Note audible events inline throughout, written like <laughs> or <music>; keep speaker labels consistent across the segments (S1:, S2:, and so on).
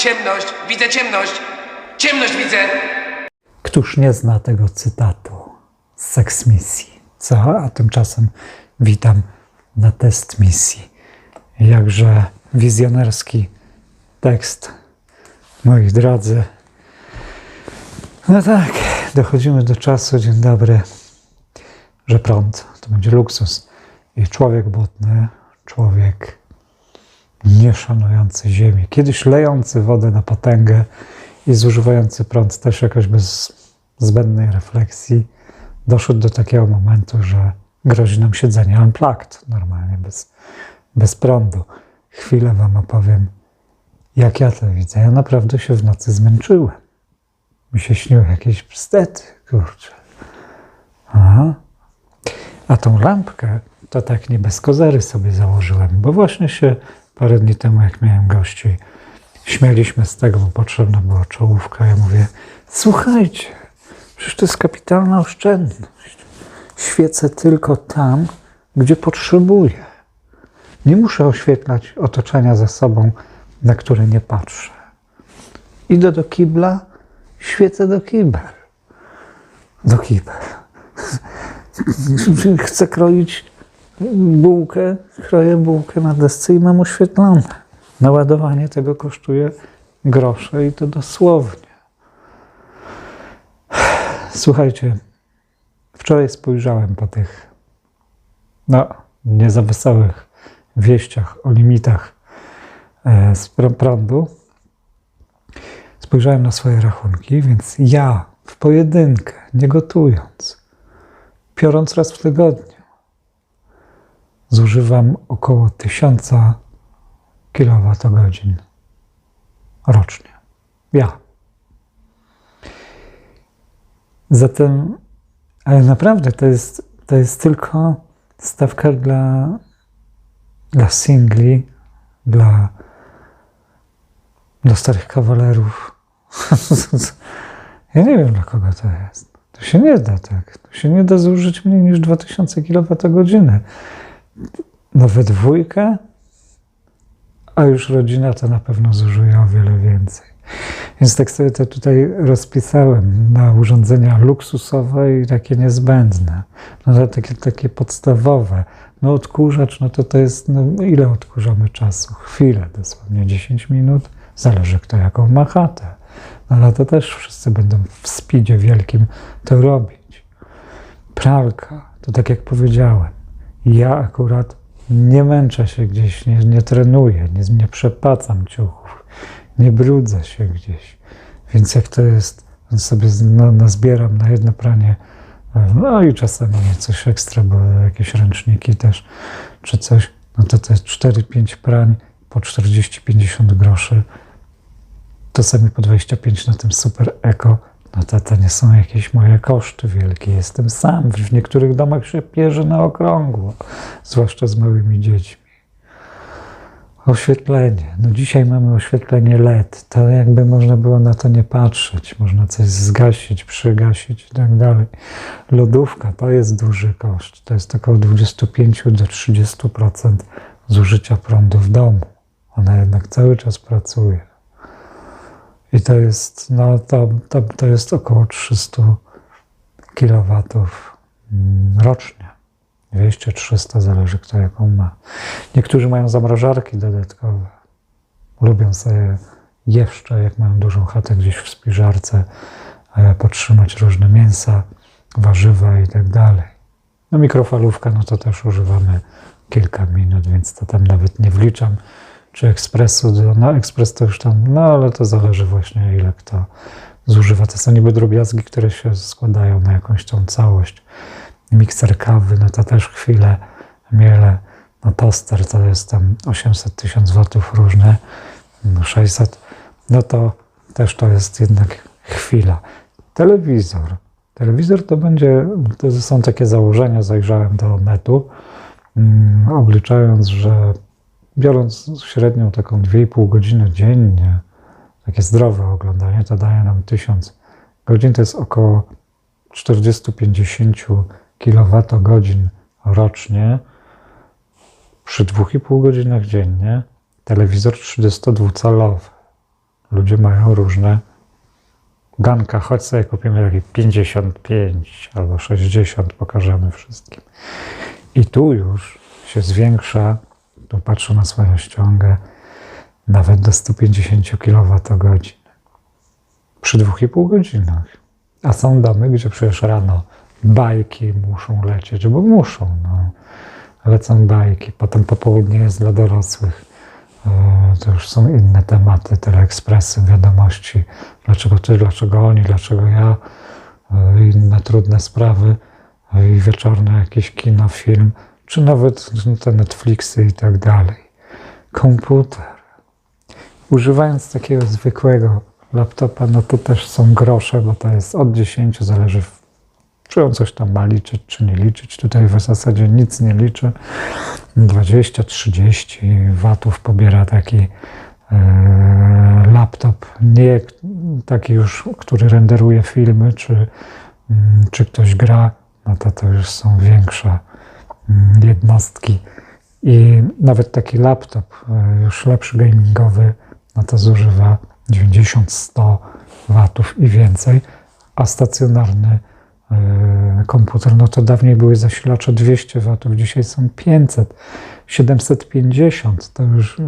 S1: Ciemność, widzę ciemność. Ciemność widzę.
S2: Któż nie zna tego cytatu z seks misji? Co? A tymczasem witam na test misji. Jakże wizjonerski tekst, moi drodzy. No tak, dochodzimy do czasu, dzień dobry, że prąd to będzie luksus. I człowiek błotny, człowiek nieszanujący ziemi, kiedyś lejący wodę na potęgę i zużywający prąd też jakoś bez zbędnej refleksji, doszedł do takiego momentu, że grozi nam siedzenie unplugged, normalnie bez, bez prądu. Chwilę Wam opowiem, jak ja to widzę. Ja naprawdę się w nocy zmęczyłem. Mi się śniły jakieś bzdety, kurczę. Aha. A tą lampkę to tak nie bez kozery sobie założyłem, bo właśnie się parę dni temu, jak miałem gości, śmialiśmy z tego, bo potrzebna była czołówka. Ja mówię, słuchajcie, przecież to jest kapitalna oszczędność. Świecę tylko tam, gdzie potrzebuję. Nie muszę oświetlać otoczenia za sobą, na które nie patrzę. Idę do kibla, świecę do kibel. Do kibel. <laughs> Chcę kroić bułkę, kroję bułkę na desce i mam oświetlone. Naładowanie tego kosztuje grosze i to dosłownie. Słuchajcie, wczoraj spojrzałem po tych, no, nie wieściach o limitach e, z pr- prądu. Spojrzałem na swoje rachunki, więc ja w pojedynkę, nie gotując, piorąc raz w tygodniu, zużywam około 1000 kilowatogodzin rocznie. Ja. Zatem, ale naprawdę to jest, to jest tylko stawka dla, dla singli, dla, dla starych kawalerów. <laughs> ja nie wiem, dla kogo to jest. To się nie da tak. To się nie da zużyć mniej niż 2000 kWh. No we dwójkę, a już rodzina to na pewno zużyje o wiele więcej. Więc tak sobie to tutaj rozpisałem na urządzenia luksusowe i takie niezbędne. No takie, takie podstawowe. No odkurzacz, no to to jest, no ile odkurzamy czasu? Chwilę, dosłownie 10 minut. Zależy kto jaką ma chatę. No ale to też wszyscy będą w speedzie wielkim to robić. Pralka, to tak jak powiedziałem, ja akurat nie męczę się gdzieś, nie, nie trenuję, nie, nie przepacam ciuchów, nie brudzę się gdzieś. Więc jak to jest, sobie no, nazbieram na jedno pranie, no i czasami coś ekstra, bo jakieś ręczniki też, czy coś, no to jest 4-5 prań po 40-50 groszy, czasami po 25 na tym super eko, no to to nie są jakieś moje koszty wielkie. Jestem sam. W niektórych domach się pierze na okrągło, zwłaszcza z małymi dziećmi. Oświetlenie. No dzisiaj mamy oświetlenie LED. To jakby można było na to nie patrzeć. Można coś zgasić, przygasić i tak dalej. Lodówka to jest duży koszt. To jest około 25 do 30% zużycia prądu w domu. Ona jednak cały czas pracuje. I to jest, no to, to, to jest około 300 kW mm, rocznie. 200-300, zależy kto jaką ma. Niektórzy mają zamrażarki dodatkowe. Lubią sobie jeszcze, jak mają dużą chatę gdzieś w spiżarce, podtrzymać różne mięsa, warzywa i tak dalej. No mikrofalówka, no to też używamy kilka minut, więc to tam nawet nie wliczam czy ekspresu, no ekspres to już tam, no ale to zależy właśnie ile kto zużywa. To są niby drobiazgi, które się składają na jakąś tą całość. Mikser kawy, no to też chwilę, miele, no toster to jest tam 800 tysiąc watów różne, no 600, no to też to jest jednak chwila. Telewizor. Telewizor to będzie, to są takie założenia, zajrzałem do netu, mm, obliczając, że biorąc średnią taką 2,5 godziny dziennie, takie zdrowe oglądanie, to daje nam 1000 godzin, to jest około 40-50 kWh rocznie przy 2,5 godzinach dziennie. Telewizor 32-calowy. ludzie mają różne ganka. Chodź sobie kupimy takie 55 albo 60, pokażemy wszystkim. I tu już się zwiększa, tu patrzę na swoją ściągę, nawet do 150 kWh przy 2,5 godzinach. A są domy, gdzie przecież rano bajki muszą lecieć, bo muszą. No. Lecą bajki, potem popołudnie jest dla dorosłych. E, To już są inne tematy, teleekspresy, wiadomości. Dlaczego ty, dlaczego oni, dlaczego ja. E, Inne trudne sprawy. E, I wieczorne jakieś kino, film, czy nawet te Netflixy i tak dalej. Komputer. Używając takiego zwykłego laptopa, no to też są grosze, bo to jest od 10, zależy czy on coś tam ma liczyć, czy nie liczyć. Tutaj w zasadzie nic nie liczy. 20-30 watów pobiera taki e, laptop. Nie taki już, który renderuje filmy, czy, mm, czy ktoś gra, no to to już są większe jednostki. I nawet taki laptop, e, już lepszy gamingowy, no to zużywa 90-100 watów i więcej, a stacjonarny e, komputer, no to dawniej były zasilacze 200 watów, dzisiaj są 500, 750, to już e,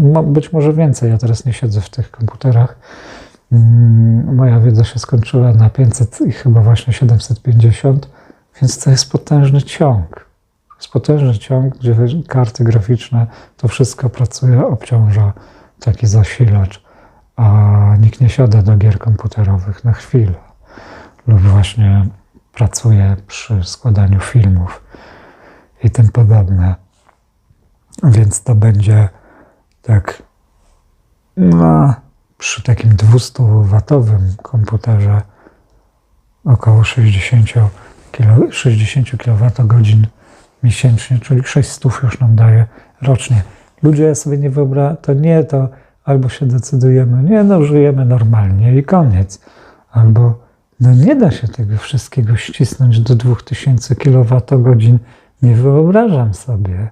S2: mo- być może więcej. Ja teraz nie siedzę w tych komputerach. Mm, Moja wiedza się skończyła na 500 i chyba właśnie 750, więc to jest potężny ciąg. Jest potężny ciąg, gdzie karty graficzne, to wszystko pracuje, obciąża taki zasilacz, a nikt nie siada do gier komputerowych na chwilę lub właśnie pracuje przy składaniu filmów i tym podobne. Więc to będzie tak no, przy takim 200-watowym komputerze około 60 kilo, 60 kWh miesięcznie, czyli 600 już nam daje rocznie. Ludzie sobie nie wyobrażają, to nie to albo się decydujemy, nie no, żyjemy normalnie i koniec. Albo no nie da się tego wszystkiego ścisnąć do 2000 kWh. Nie wyobrażam sobie.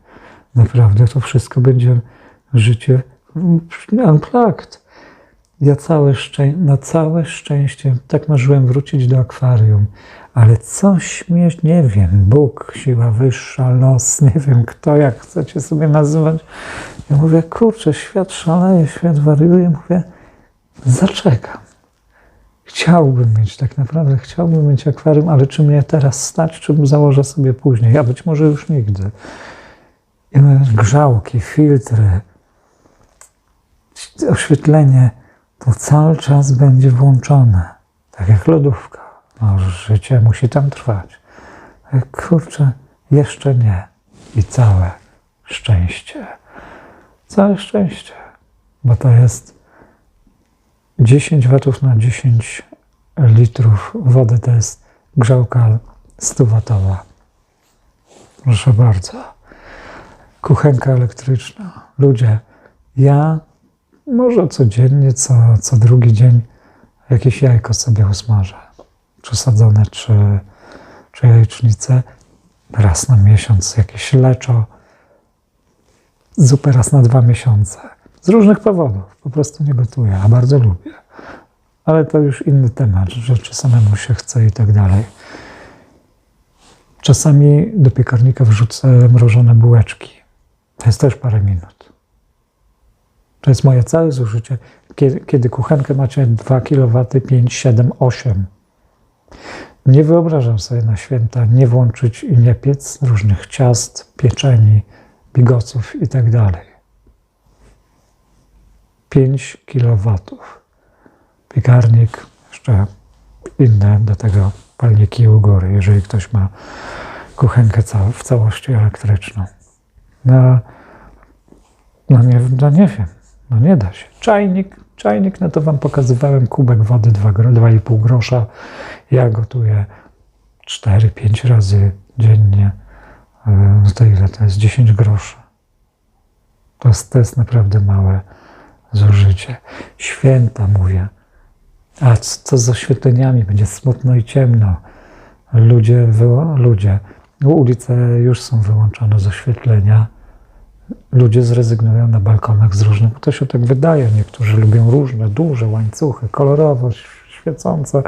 S2: Naprawdę to wszystko będzie życie unplugged. Ja całe szczę- na całe szczęście tak marzyłem wrócić do akwarium, ale coś mnie, nie wiem, Bóg, siła wyższa, los, <laughs> nie wiem kto, jak chcecie sobie nazywać. Ja mówię, kurczę, świat szaleje, świat wariuje. Mówię, zaczekam. Chciałbym mieć, tak naprawdę chciałbym mieć akwarium, ale czy mnie teraz stać, czy założę sobie później, a być może już nigdy. I grzałki, filtry, oświetlenie, to cały czas będzie włączone. Tak jak lodówka. No, życie musi tam trwać. Kurczę, jeszcze nie. I całe szczęście. Całe szczęście. Bo to jest 10 watów na 10 litrów wody. To jest grzałka 100 watowa. Proszę bardzo. Kuchenka elektryczna. Ludzie, ja może codziennie, co, co drugi dzień jakieś jajko sobie usmażę. Czy sadzone, czy, czy jajecznicę. Raz na miesiąc jakieś leczo. Zupę raz na dwa miesiące. Z różnych powodów. Po prostu nie gotuję, a bardzo lubię. Ale to już inny temat, że czy samemu się chce i tak dalej. Czasami do piekarnika wrzucę mrożone bułeczki. To jest też parę minut. To jest moje całe zużycie. Kiedy, kiedy kuchenkę macie 2 kW, 5, 7, 8. Nie wyobrażam sobie na święta nie włączyć i nie piec różnych ciast, pieczeni, bigosów i tak dalej. 5 kW. Piekarnik, jeszcze inne do tego palniki u góry, jeżeli ktoś ma kuchenkę w całości elektryczną. No, no, nie, no nie wiem, no nie da się. Czajnik, czajnik, no to wam pokazywałem kubek wody 2,5 grosza. Ja gotuję 4-5 razy dziennie. No to ile to jest? 10 groszy. To jest, to jest naprawdę małe zużycie. Święta mówię. A co z oświetleniami? Będzie smutno i ciemno. Ludzie, ludzie. Ulice już są wyłączone z oświetlenia. Ludzie zrezygnują na balkonach z różnych, to się tak wydaje. Niektórzy lubią różne, duże łańcuchy, kolorowo, świecące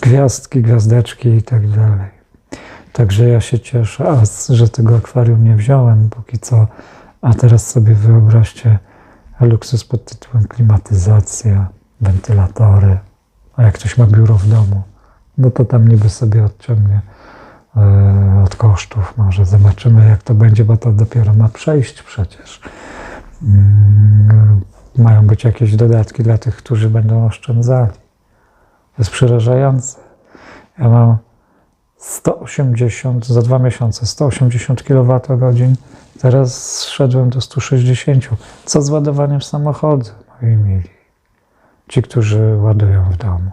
S2: gwiazdki, gwiazdeczki i tak dalej. Także ja się cieszę, że tego akwarium nie wziąłem póki co. A teraz sobie wyobraźcie luksus pod tytułem klimatyzacja, wentylatory. A jak ktoś ma biuro w domu, no to tam niby sobie odciągnie od kosztów. Może zobaczymy, jak to będzie, bo to dopiero ma przejść przecież. Mm, Mają być jakieś dodatki dla tych, którzy będą oszczędzali. To jest przerażające. Ja mam 180, za dwa miesiące 180 kWh, teraz zszedłem do 160. Co z ładowaniem samochodu, moi mili? Ci, którzy ładują w domu.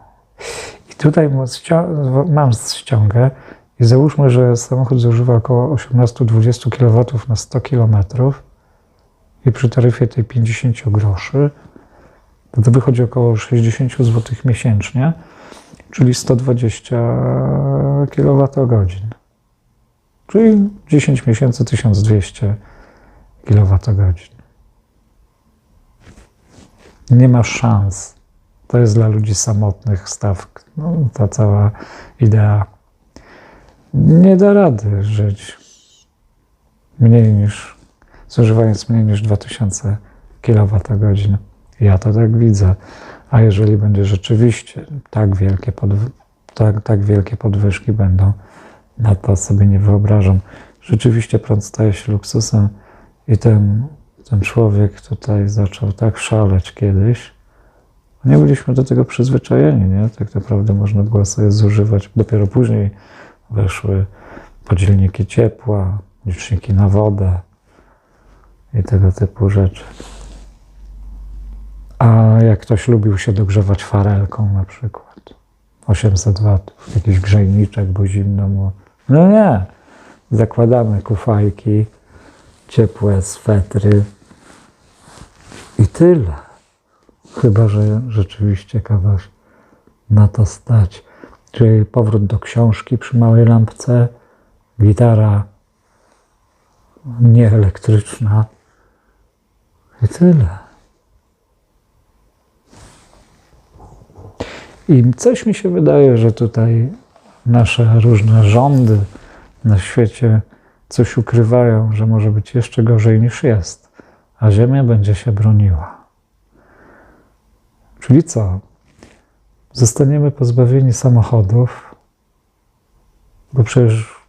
S2: I tutaj mam ściągę i załóżmy, że samochód zużywa około 18-20 kW na 100 km i przy taryfie tej 50 groszy, to, to wychodzi około 60 zł miesięcznie, czyli 120 kWh. Czyli 10 miesięcy 1200 kWh. Nie ma szans. To jest dla ludzi samotnych stawk. No, ta cała idea. Nie da rady żyć mniej niż, zużywając mniej niż 2000 kWh. Ja to tak widzę. A jeżeli będzie rzeczywiście tak wielkie, podw- tak, tak wielkie podwyżki będą, no to sobie nie wyobrażam. Rzeczywiście prąd staje się luksusem i ten, ten człowiek tutaj zaczął tak szaleć kiedyś. Nie byliśmy do tego przyzwyczajeni, nie? Tak naprawdę można było sobie zużywać. Dopiero później weszły podzielniki ciepła, liczniki na wodę i tego typu rzeczy. A jak ktoś lubił się dogrzewać farelką na przykład, 800 watów, jakiś grzejniczek, bo zimno mu. No nie, zakładamy kufajki, ciepłe swetry i tyle. Chyba, że rzeczywiście kogoś na to stać. Czyli powrót do książki przy małej lampce, gitara nieelektryczna i tyle. I coś mi się wydaje, że tutaj nasze różne rządy na świecie coś ukrywają, że może być jeszcze gorzej niż jest, a Ziemia będzie się broniła. Czyli co? Zostaniemy pozbawieni samochodów, bo przecież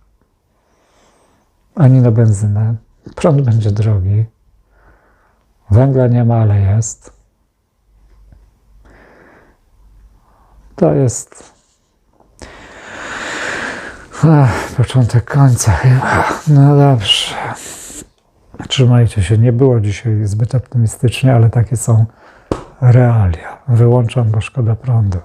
S2: ani na benzynę, prąd będzie drogi, węgla nie ma, ale jest. To jest Ach, początek końca chyba. No dobrze. Trzymajcie się. Nie było dzisiaj zbyt optymistycznie, ale takie są realia. Wyłączam, bo szkoda prądu.